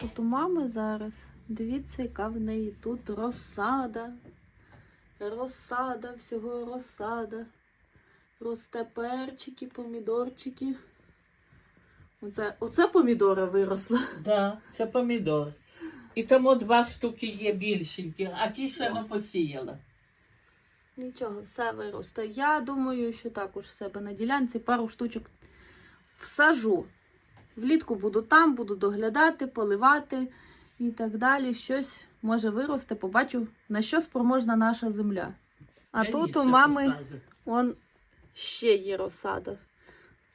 тут у мами зараз. Дивіться, яка в неї тут розсада. Розсада, всього розсада. Росте перчики, помідорчики. Оце, оце помідора виросла. Да, це помідор. І тому два штуки є більшенькі, а ті ще не посіяла. Нічого, все виросте. Я думаю, що також в себе на ділянці пару штучок всажу. Влітку буду там, буду доглядати, поливати і так далі. Щось може виросте, побачу, на що спроможна наша земля. А Я тут у мами посаджу. он ще є розсада.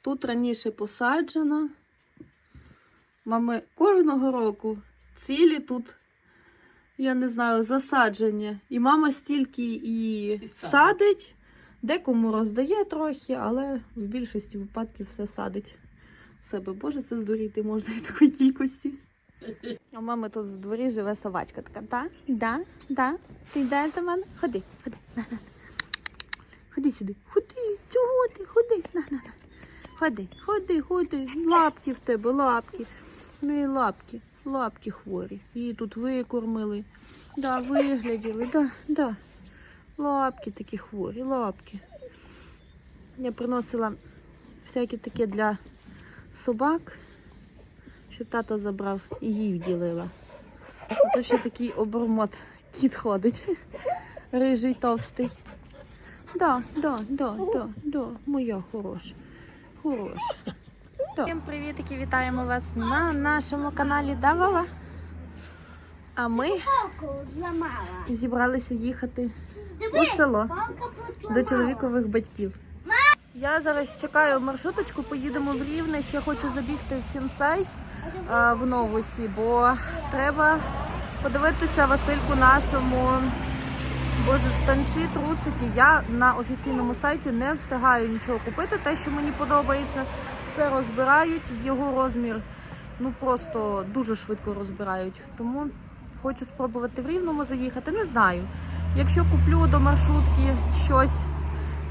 Тут раніше посаджена. Мами кожного року цілі тут, я не знаю, засадження. І мама стільки і І садить. декому роздає трохи, але в більшості випадків все садить себе. Боже, це здуріти можна від такої кількості. У мами тут в дворі живе собачка така. Да, да, да. Ти йдеш до мене? Ходи, ходи. Ходи сюди. Ходи, чого ти? Ходи. Ходи, ходи, ходи. Лапки в тебе, лапки. Ну і лапки, лапки хворі. Її тут викормили. Да, вигляділи, да, да. Лапки такі хворі, лапки. Я приносила всякі таке для собак, що тато забрав і їй вділила. А то ще такий обормот кіт ходить. Рижий товстий. Да, да, да, да, да, моя хороша. Хороша. Да. Всім привітики, вітаємо вас на нашому каналі Давова. А ми зібралися їхати у село до чоловікових батьків. Я зараз чекаю маршруточку, поїдемо в Рівне. Ще хочу забігти в Сінсай а, в Новусі, бо треба подивитися Васильку нашому. Боже, штанці, трусики. Я на офіційному сайті не встигаю нічого купити. Те, що мені подобається, все розбирають. Його розмір ну просто дуже швидко розбирають. Тому хочу спробувати в рівному заїхати. Не знаю. Якщо куплю до маршрутки щось,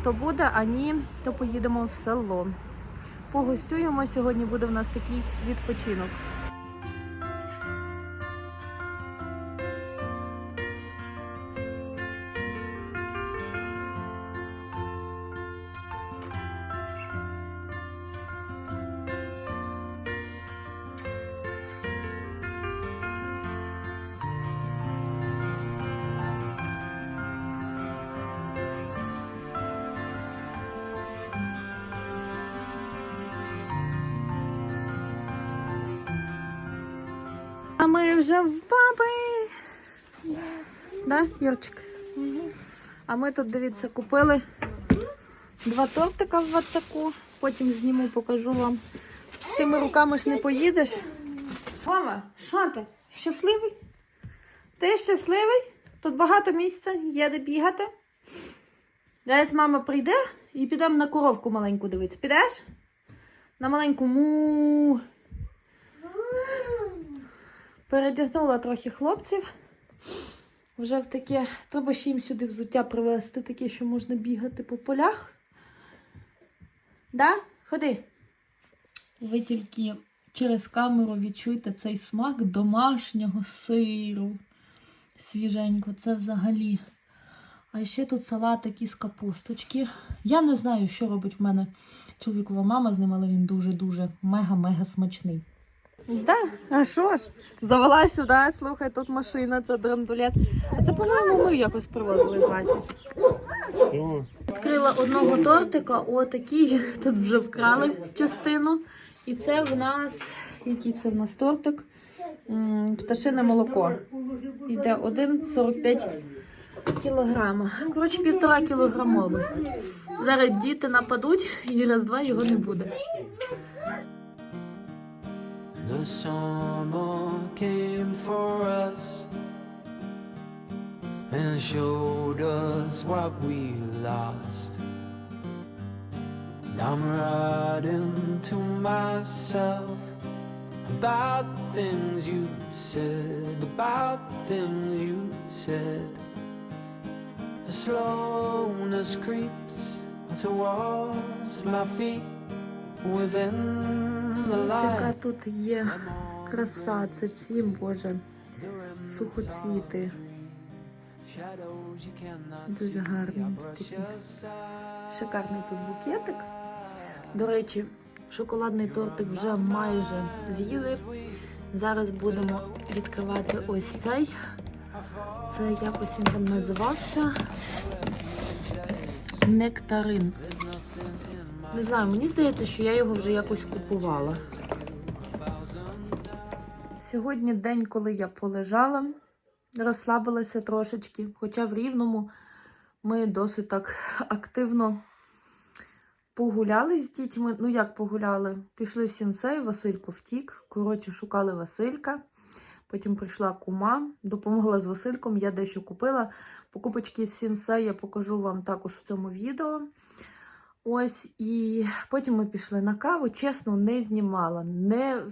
то буде, а ні, то поїдемо в село. Погостюємо. Сьогодні буде в нас такий відпочинок. А ми вже в баби. Да, Юрчик? А ми тут, дивіться, купили два тортика в ватсаку. Потім зніму, покажу вам. З тими руками ж не поїдеш. Вова, що ти? Щасливий? Ти щасливий? Тут багато місця, є де бігати. Зараз мама прийде і підемо на коровку маленьку дивитися. Підеш? На маленьку му. Передягнула трохи хлопців. Вже в таке. Треба ще їм сюди взуття привезти, таке, що можна бігати по полях. Да? Ходи. Ви тільки через камеру відчуєте цей смак домашнього сиру. Свіженько, це взагалі. А ще тут салатик із капусточки. Я не знаю, що робить в мене чоловікова мама з ним, але він дуже-дуже мега-мега смачний. Да, а що ж? Завела сюди, слухай, тут машина, це драндулет. А це, по-моєму, ми якось привозили з Васі. Відкрила одного тортика, отакий, тут вже вкрали частину. І це в нас, який це в нас тортик? М, Пташине молоко. Іде 1,45 кілограма. Коротше, півтора кілограмовий. Зараз діти нападуть і раз-два його не буде. The summer came for us and showed us what we lost. And I'm writing to myself, about things you said, about things you said. A slowness creeps towards my feet within Яка тут є краса, це ці, боже, сухоцвіти. Дуже такі. aside. Шикарний тут букетик. До речі, шоколадний тортик вже майже з'їли. Зараз будемо відкривати ось цей. Це якось він там називався. Нектарин. Не знаю, мені здається, що я його вже якось купувала. Сьогодні день, коли я полежала, розслабилася трошечки, хоча в рівному ми досить так активно погуляли з дітьми. Ну, як погуляли? Пішли в сінцей, Василько втік. Коротше, шукали Василька. Потім прийшла кума, допомогла з Васильком, я дещо купила. Покупочки з сінсей я покажу вам також в цьому відео. Ось, і потім ми пішли на каву. Чесно, не знімала. Не...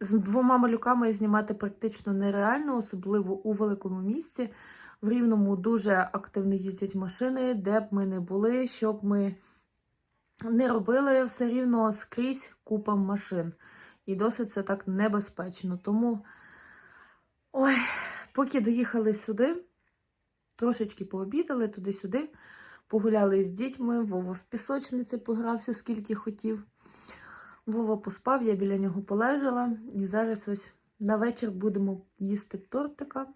З двома малюками знімати практично нереально, особливо у великому місті. В Рівному дуже активно їздять машини, де б ми не були, щоб ми не робили, все рівно скрізь купа машин. І досить це так небезпечно. Тому, ой, поки доїхали сюди, трошечки пообідали туди-сюди, погуляли з дітьми, Вова в пісочниці погрався скільки хотів. Вова поспав, я біля нього полежала. І зараз ось на вечір будемо їсти тортика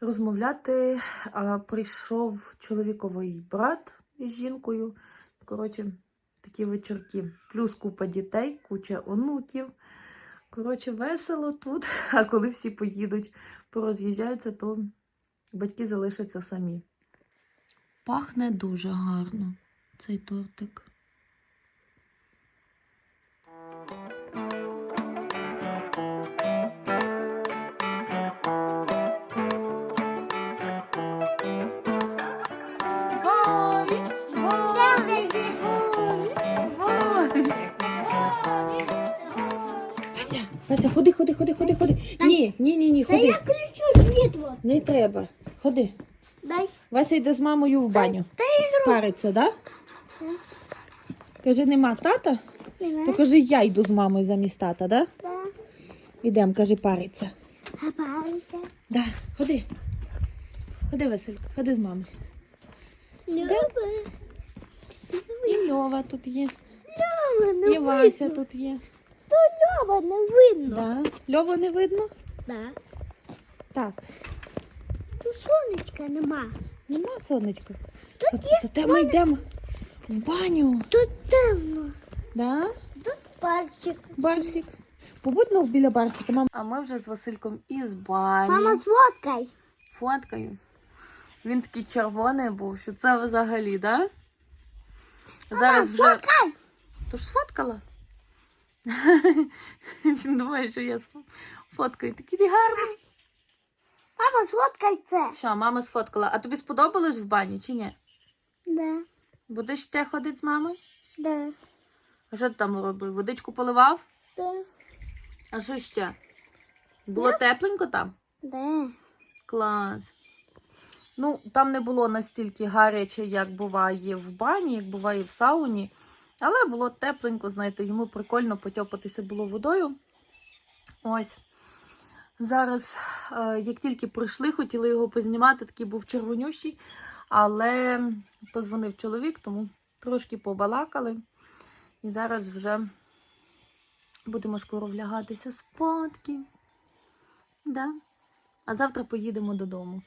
розмовляти. А, прийшов чоловіковий брат із жінкою. Коротше, такі вечірки. Плюс купа дітей, куча онуків. Коротше, весело тут. А коли всі поїдуть, пороз'їжджаються, то батьки залишаться самі. Пахне дуже гарно цей тортик. Вася, ходи, ходи, ходи, ходи, ходи. Ні, ні, ні, ні, ходи. Включу світло. Не треба. Ходи. Дай. Вася йде з мамою в баню. Париться, да? Каже, нема тата? То каже, я йду з мамою замість тата, так? да? Ідем, каже, париться. А Да, ходи. Ходи, Василько, ходи з мамою. І Льова тут є, і Вася тут є. Льова не видно. Да. Льову не видно? Да. Так. Тут сонечка нема. Нема сонечка. За- Зате ми йдемо в баню. Тут темно. Да? Тут пальчик. Барсик. Побудь ну, біля Барсика, мам. А ми вже з Васильком із бані. Мама, сфоткай. Фоткаю. Він такий червоний був, що це взагалі, да? Зараз вже. Сфоткай. То ж сфоткала? Він думає, що я сфо- фоткаю. Такий ти гарний. Мама, сфоткай це. Що, мама сфоткала. А тобі сподобалось в бані чи ні? Да. Будеш ще ходити з мамою? Да. А що ти там робив? Водичку поливав? Да. А що ще? Було тепленько там? Да. Клас. Ну, там не було настільки гаряче, як буває в бані, як буває в сауні. Але було тепленько, знаєте, йому прикольно потьопатися було водою. Ось. Зараз, е, як тільки прийшли, хотіли його познімати, такий був червонющий. Але позвонив чоловік, тому трошки побалакали. І зараз вже будемо скоро влягатися спадки. Да. А завтра поїдемо додому.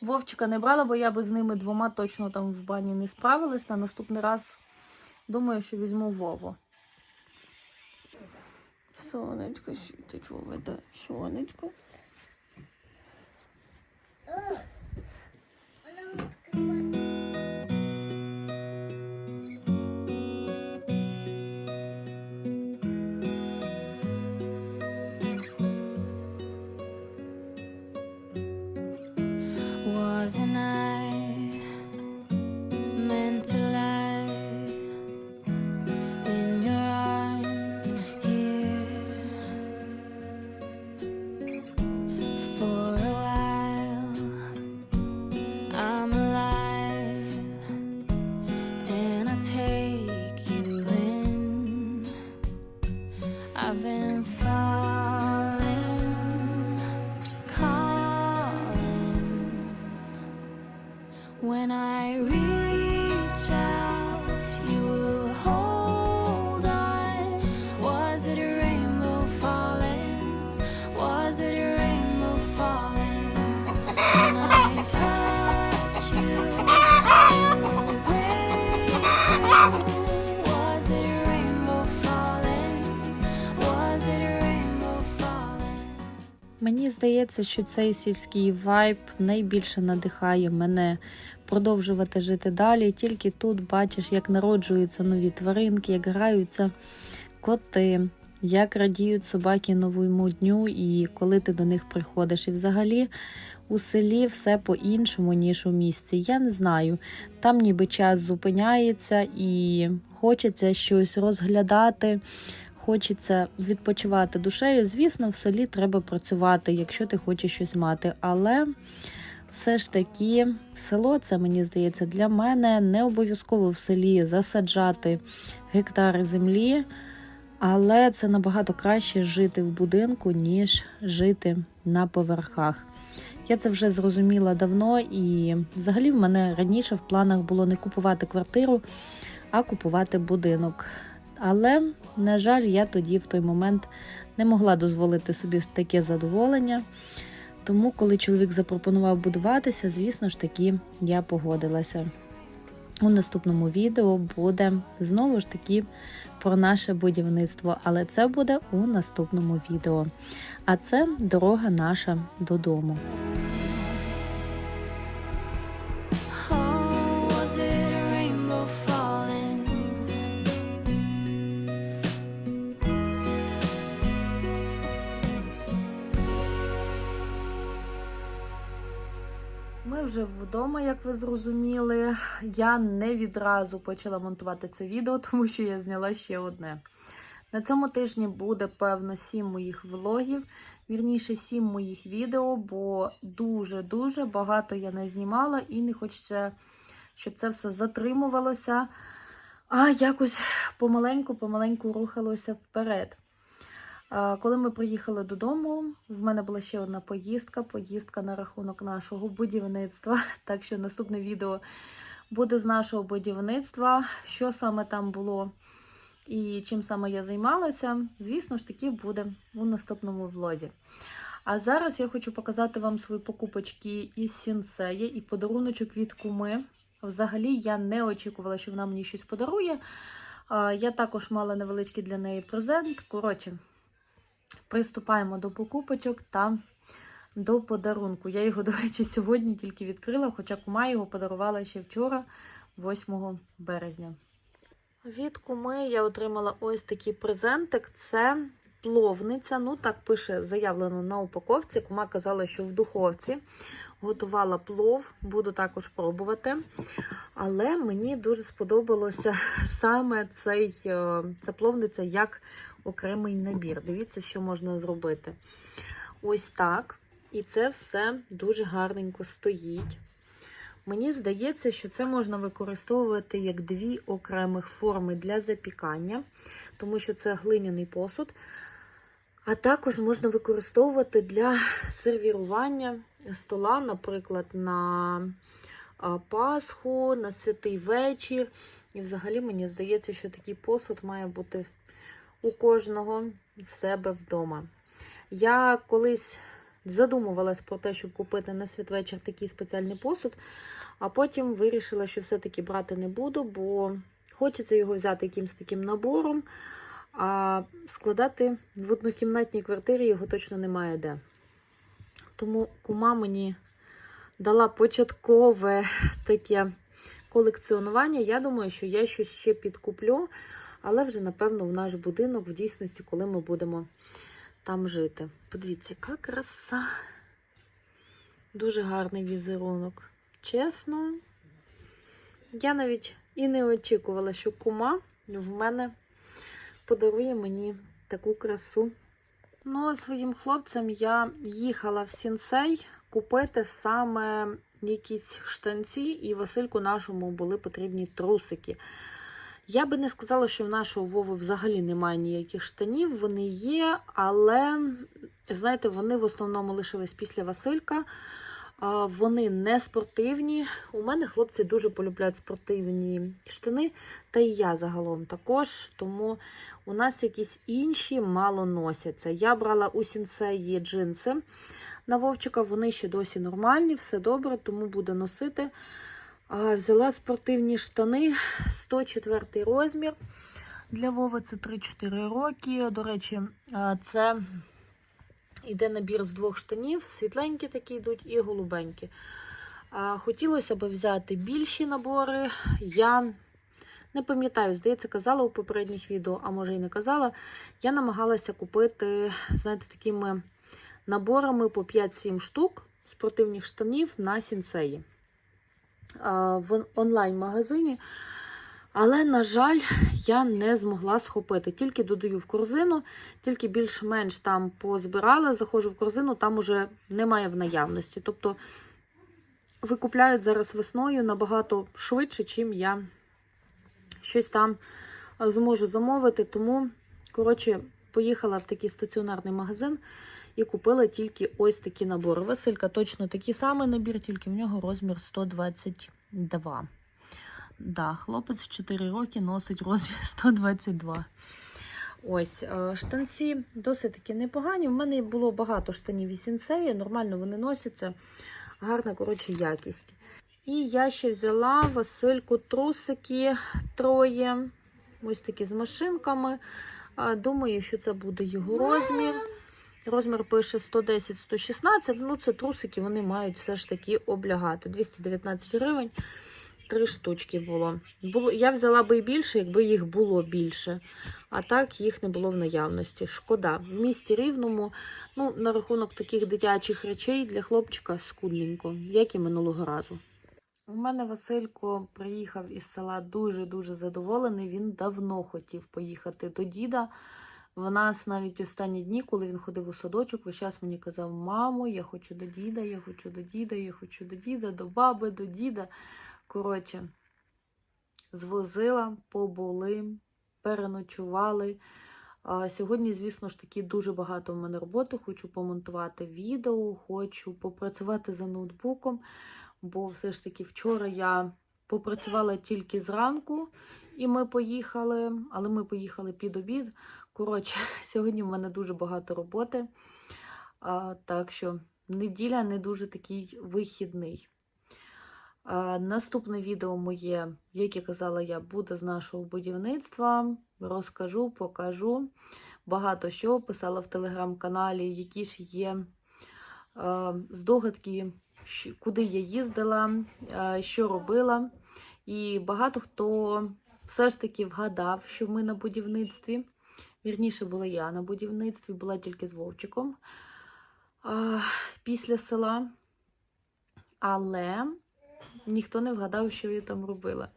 Вовчика не брала, бо я би з ними двома точно там в бані не справилась. На наступний раз думаю, що візьму Вову. Сонечко світить Вова, да. Сонечко. I've been falling, здається, що цей сільський вайб найбільше надихає мене продовжувати жити далі. Тільки тут бачиш, як народжуються нові тваринки, як граються коти, як радіють собаки новому дню, і коли ти до них приходиш. І взагалі у селі все по-іншому, ніж у місті. Я не знаю. Там ніби час зупиняється і хочеться щось розглядати. Хочеться відпочивати душею. Звісно, в селі треба працювати, якщо ти хочеш щось мати. Але все ж таки, село це мені здається для мене не обов'язково в селі засаджати гектари землі, але це набагато краще жити в будинку, ніж жити на поверхах. Я це вже зрозуміла давно, і взагалі в мене раніше в планах було не купувати квартиру, а купувати будинок. Але, на жаль, я тоді в той момент не могла дозволити собі таке задоволення. Тому, коли чоловік запропонував будуватися, звісно ж таки, я погодилася. У наступному відео буде знову ж таки про наше будівництво, але це буде у наступному відео. А це дорога наша додому. Вже вдома, як ви зрозуміли. Я не відразу почала монтувати це відео, тому що я зняла ще одне. На цьому тижні буде, певно, 7 моїх влогів, вірніше, 7 моїх відео, бо дуже-дуже багато я не знімала і не хочеться, щоб це все затримувалося, а якось помаленьку-помаленьку рухалося вперед. Коли ми приїхали додому, в мене була ще одна поїздка, поїздка на рахунок нашого будівництва. Так що наступне відео буде з нашого будівництва. Що саме там було і чим саме я займалася, звісно ж таки, буде у наступному влозі. А зараз я хочу показати вам свої покупочки із Сінсеї і подаруночок від куми. Взагалі я не очікувала, що вона мені щось подарує. Я також мала невеличкий для неї презент. Коротше, приступаємо до покупочок та до подарунку. Я його, до речі, сьогодні тільки відкрила, хоча кума його подарувала ще вчора, 8 березня. Від куми я отримала ось такий презентик. Це пловниця. Ну, так пише заявлено на упаковці. Кума казала, що в духовці готувала плов, буду також пробувати. Але мені дуже сподобалося саме цей, е, ця пловниця як окремий набір. Дивіться, що можна зробити. Ось так. І це все дуже гарненько стоїть. Мені здається, що це можна використовувати як дві окремих форми для запікання, тому що це глиняний посуд. А також можна використовувати для сервірування стола, наприклад, на Пасху, на святий вечір. І взагалі мені здається, що такий посуд має бути у кожного в себе вдома. Я колись задумувалась про те, щоб купити на святвечір такий спеціальний посуд, а потім вирішила, що все-таки брати не буду, бо хочеться його взяти якимось таким набором, а складати в однокімнатній квартирі його точно немає де. Тому кума мені дала початкове таке колекціонування. Я думаю, що я щось ще підкуплю, але вже, напевно, в наш будинок в дійсності, коли ми будемо там жити. Подивіться, яка краса. Дуже гарний візерунок. Чесно, я навіть і не очікувала, що кума в мене подарує мені таку красу. Ну, а своїм хлопцям я їхала в сінсей купити саме якісь штанці, і Васильку нашому були потрібні трусики. Я би не сказала, що в нашого Вови взагалі немає ніяких штанів. Вони є, але, знаєте, вони в основному лишились після Василька. Вони не спортивні. У мене хлопці дуже полюбляють спортивні штани, та і я загалом також. Тому у нас якісь інші мало носяться. Я брала у сінцеї джинси на Вовчика, вони ще досі нормальні, все добре, тому буду носити. Взяла спортивні штани 104 розмір. Для Вови це 3-4 роки. До речі, це йде набір з двох штанів, світленькі такі йдуть і голубенькі. Хотілося б взяти більші набори. Я не пам'ятаю, здається, казала у попередніх відео, а може і не казала. Я намагалася купити, знаєте, такими наборами по 5-7 штук спортивних штанів на сінцеї в онлайн-магазині. Але, на жаль, я не змогла схопити. Тільки додаю в корзину, тільки більш-менш там позбирала, заходжу в корзину, там уже немає в наявності. Тобто викупляють зараз весною набагато швидше, чим я щось там зможу замовити. Тому, коротше, поїхала в такий стаціонарний магазин і купила тільки ось такі набори. Василька точно такий самий набір, тільки в нього розмір 122. Да, хлопець в 4 роки носить розмір 122. Ось, е, штанці досить таки непогані. У мене було багато штанів і сінцеї, нормально вони носяться. Гарна, коротше, якість. І я ще взяла Васильку трусики троє. Ось такі з машинками. Думаю, що це буде його розмір. Розмір пише 110-116. Ну, це трусики, вони мають все ж таки облягати. 219 гривень. Три штучки було. було. Я взяла би і більше, якби їх було більше. А так їх не було в наявності. Шкода. В місті рівному, ну, на рахунок таких дитячих речей для хлопчика скудненько, як і минулого разу. У мене Василько приїхав із села дуже-дуже задоволений. Він давно хотів поїхати до діда. В нас навіть останні дні, коли він ходив у садочок, весь час мені казав: Мамо, я хочу до діда, я хочу до діда, я хочу до діда, до баби, до діда. Коротше, звозила, побули, переночували. Сьогодні, звісно ж таки, дуже багато в мене роботи. Хочу помонтувати відео, хочу попрацювати за ноутбуком, бо все ж таки вчора я попрацювала тільки зранку, і ми поїхали, але ми поїхали під обід. Коротше, сьогодні в мене дуже багато роботи. Так що неділя не дуже такий вихідний. Наступне відео моє, як я казала, я буде з нашого будівництва. Розкажу, покажу. Багато що писала в телеграм-каналі, які ж є здогадки, куди я їздила, що робила. І багато хто все ж таки вгадав, що ми на будівництві. Вірніше була я на будівництві, була тільки з Вовчиком після села. Але ніхто не вгадав, що я там робила.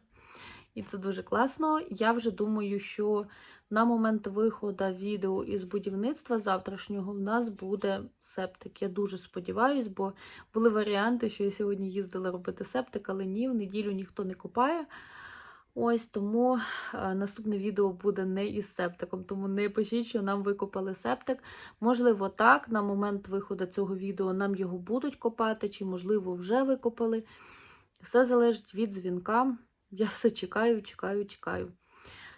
І це дуже класно. Я вже думаю, що на момент виходу відео із будівництва завтрашнього в нас буде септик. Я дуже сподіваюсь, бо були варіанти, що я сьогодні їздила робити септик, але ні, в неділю ніхто не копає. Ось тому е, наступне відео буде не із септиком, тому не пишіть, що нам викопали септик. Можливо, так, на момент виходу цього відео нам його будуть копати, чи, можливо, вже викопали. Все залежить від дзвінка. Я все чекаю, чекаю, чекаю.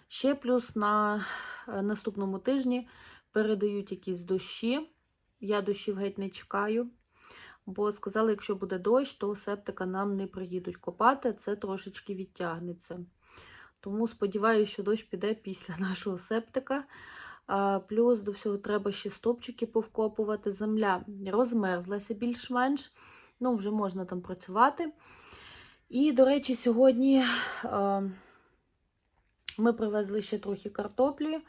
Ще плюс на е, наступному тижні передають якісь дощі. Я дощів геть не чекаю. Бо сказали, якщо буде дощ, то септика нам не приїдуть копати, це трошечки відтягнеться. Тому сподіваюся, що дощ піде після нашого септика. Плюс до всього треба ще стопчики повкопувати. Земля розмерзлася більш-менш. Ну, вже можна там працювати. І, до речі, сьогодні а, ми привезли ще трохи картоплі.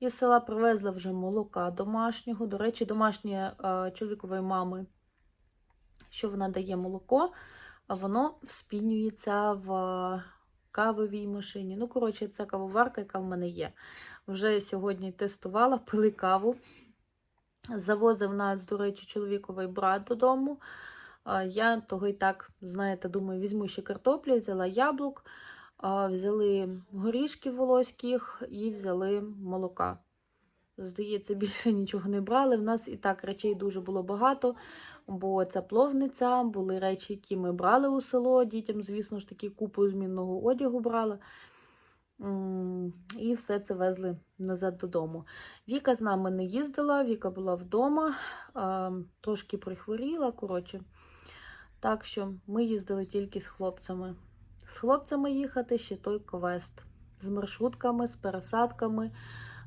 Із села привезли вже молока домашнього. До речі, домашнє а, чоловікової мами, що вона дає молоко, воно вспінюється в кавовій машині. Ну, коротше, це кавоварка, яка в мене є. Вже сьогодні тестувала, пили каву. Завозив нас, до речі, чоловіковий брат додому. Я того і так, знаєте, думаю, візьму ще картоплю, взяла яблук. Взяли горішків волоських і взяли молока. Здається, більше нічого не брали. В нас і так речей дуже було багато, бо це пловниця, були речі, які ми брали у село. Дітям, звісно ж таки, купу змінного одягу брали. І все це везли назад додому. Віка з нами не їздила, Віка була вдома, трошки прихворіла. Коротше. Так що ми їздили тільки з хлопцями. З хлопцями їхати ще той квест. З маршрутками, з пересадками,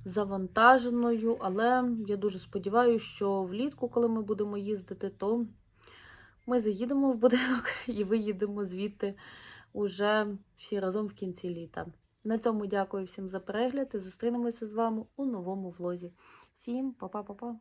завантаженою. Але я дуже сподіваюся, що влітку, коли ми будемо їздити, то ми заїдемо в будинок і виїдемо звідти уже всі разом в кінці літа. На цьому дякую всім за перегляд і зустрінемося з вами у новому влозі. Всім па-па-па-па!